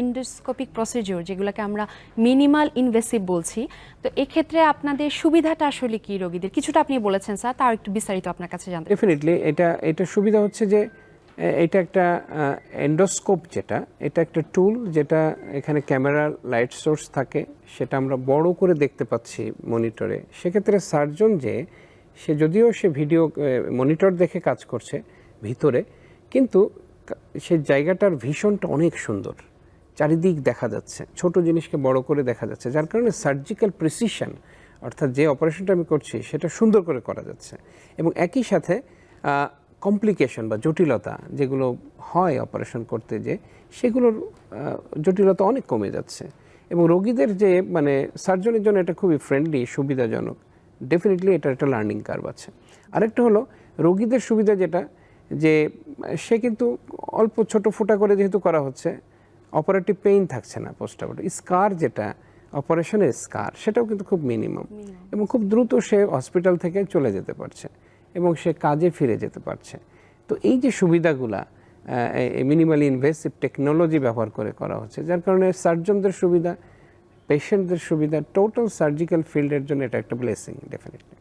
Endoscopic procedure যেগুলোকে আমরা minimal invasive বলছি, তো এক্ষেত্রে আপনাদের সুবিধাটা আসলে কি রোগীদের? কিছুটা আপনি বলেছেন স্যার তার একটু বিস্তারিত আপনার কাছে জানতে ডেফিনেটলি এটা এটা সুবিধা হচ্ছে যে এটা একটা এন্ডোস্কোপ যেটা, এটা একটা টুল যেটা এখানে ক্যামেরা লাইট সোর্স থাকে, সেটা আমরা বড় করে দেখতে পাচ্ছি মনিটরে সেক্ষেত্রে সার্জন যে, সে যদিও সে ভিডিও মনিটর দেখে কাজ করছে ভিতরে, কিন্তু সে জায়গাটার ভীষণটা অনেক সুন্দর। চারিদিক দেখা যাচ্ছে, ছোট জিনিসকে বড় করে দেখা যাচ্ছে, যার কারণে সার্জিক্যাল প্রিসিশন অর্থাৎ যে অপারেশনটা আমি করছি, সেটা সুন্দর করে করা যাচ্ছে। এবং একই সাথে কমপ্লিকেশন বা জটিলতা যেগুলো হয় অপারেশন করতে যে, সেগুলোর জটিলতা অনেক কমে যাচ্ছে। এবং রোগীদের যে মানে সার্জনের জন্য এটা খুবই ফ্রেন্ডলি সুবিধাজনক ডেফিনেটলি এটা একটা লার্নিং কার্ভ আছে। আরেকটা হলো, রোগীদের সুবিধা যেটা, যে, সে কিন্তু অল্প ছোট ফোঁটা করে যেহেতু করা হচ্ছে অপারেটিভ পেইন থাকছে না পোস্ট অপারেটিভ স্কার যেটা অপারেশনের স্কার সেটাও কিন্তু খুব মিনিমাম এবং খুব দ্রুত সে হসপিটাল থেকে চলে যেতে পারছে এবং সে কাজে ফিরে যেতে পারছে। তো এই যে সুবিধাগুলা মিনিমালি ইনভেসিভ টেকনোলজি ব্যবহার করে করা হচ্ছে যার কারণে সার্জনদের সুবিধা পেশেন্টদের সুবিধা টোটাল সার্জিক্যাল ফিল্ডের জন্য এটা একটা ব্লেসিং ডেফিনেটলি।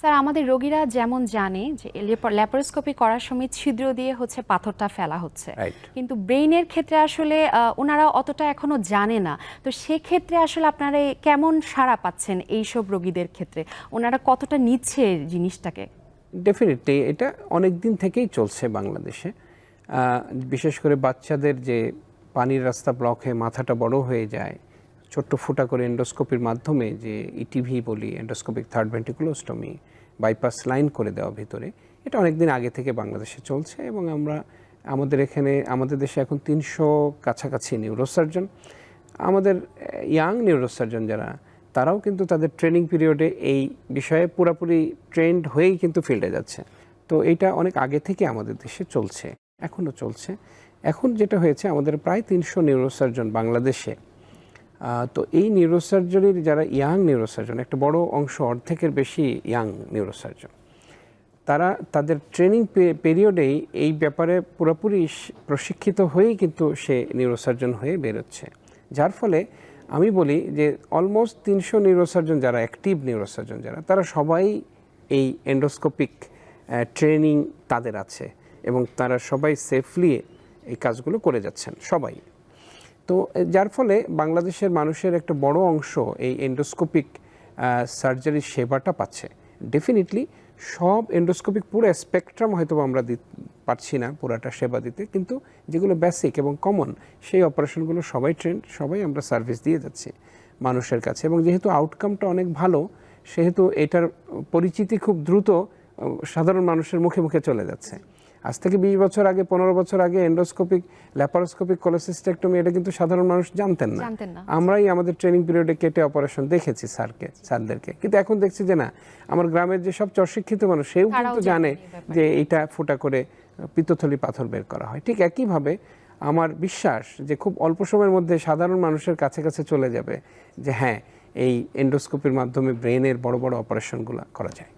স্যার আমাদের রোগীরা যেমন জানে যে ল্যাপারোস্কোপি করার সময় ছিদ্র দিয়ে হচ্ছে পাথরটা ফেলা হচ্ছে। কিন্তু ব্রেইনের ক্ষেত্রে আসলে ওনারা অতটা এখনও জানে না। তো সেক্ষেত্রে আসলে আপনারা কেমন সাড়া পাচ্ছেন এইসব রোগীদের ক্ষেত্রে? ওনারা কতটা নিচ্ছে জিনিসটাকে? ডেফিনেটলি এটা অনেক দিন থেকেই চলছে বাংলাদেশে। বিশেষ করে বাচ্চাদের যে পানির রাস্তা ব্লক হয়ে মাথাটা বড় হয়ে যায় ছোট্ট ফুটা করে এন্ডোস্কোপির মাধ্যমে যে ইটিভি বলি endoscopic third ventriculostomy bypass line করে দেওয়া ভিতরে, এটা অনেক দিন আগে থেকে বাংলাদেশে চলছে এবং আমরা, আমাদের এখানে, আমাদের দেশে এখন তিনশো কাছাকাছি নিউরোসার্জন আমাদের ইয়াং নিউরোসার্জন যারা, তারাও কিন্তু তাদের ট্রেনিং পিরিয়ডে এই বিষয়ে পুরোপুরি ট্রেন্ড হয়েই কিন্তু ফিল্ডে যাচ্ছে। তো এটা অনেক আগে থেকে আমাদের দেশে চলছে, এখনও চলছে। এখন যেটা হয়েছে, আমাদের প্রায় তিনশো নিউরোসার্জন বাংলাদেশে তো এই নিউরোসার্জারির যারা ইয়াং নিউরোসার্জন একটা বড় অংশ অর্ধেকের বেশি ইয়াং নিউরোসার্জন তারা তাদের ট্রেনিং পিরিয়ডেই এই ব্যাপারে পুরোপুরি প্রশিক্ষিত হয়েই কিন্তু সে নিউরোসার্জন হয়ে বেরোচ্ছে। যার ফলে আমি বলি যে অলমোস্ট তিনশো নিউরোসার্জন যারা অ্যাক্টিভ নিউরোসার্জন যারা, তারা সবাই এই এন্ডোস্কোপিক ট্রেনিং তাদের আছে এবং তারা সবাই সেফলি এই কাজগুলো করে যাচ্ছেন, সবাই। তো যার ফলে বাংলাদেশের মানুষের একটা বড় অংশ এই এন্ডোস্কোপিক সার্জারির সেবাটা পাচ্ছে। ডেফিনেটলি সব এন্ডোস্কোপিক পুরো স্পেকট্রাম হয়তো আমরা পারছি না পুরাটা সেবা দিতে, কিন্তু যেগুলো বেসিক এবং কমন সেই অপারেশনগুলো সবাই ট্রেন্ড সবাই আমরা সার্ভিস দিয়ে যাচ্ছি মানুষের কাছে। এবং যেহেতু আউটকামটা অনেক ভালো, সেহেতু এটার পরিচিতি খুব দ্রুত সাধারণ মানুষের মুখে মুখে চলে যাচ্ছে। আজ থেকে বিশ বছর আগে পনেরো বছর আগে এন্ডোস্কোপিক ল্যাপারোস্কোপিক কোলোসিস্টেক্টমি এটা কিন্তু সাধারণ মানুষ জানতেন না। আমরাই আমাদের ট্রেনিং পিরিয়ডে কেটে অপারেশন দেখেছি স্যারকে স্যারদেরকে। কিন্তু এখন দেখছি যে না আমার গ্রামের যে সব চশিক্ষিত মানুষ সেও কিন্তু জানে। যে এটা ফোটা করে পিত্তথলি পাথর বের করা হয়। ঠিক একইভাবে আমার বিশ্বাস যে খুব অল্প সময়ের মধ্যে সাধারণ মানুষের কাছে কাছে চলে যাবে যে হ্যাঁ এই এন্ডোস্কোপির মাধ্যমে ব্রেনের বড় বড় অপারেশনগুলো করা যায়।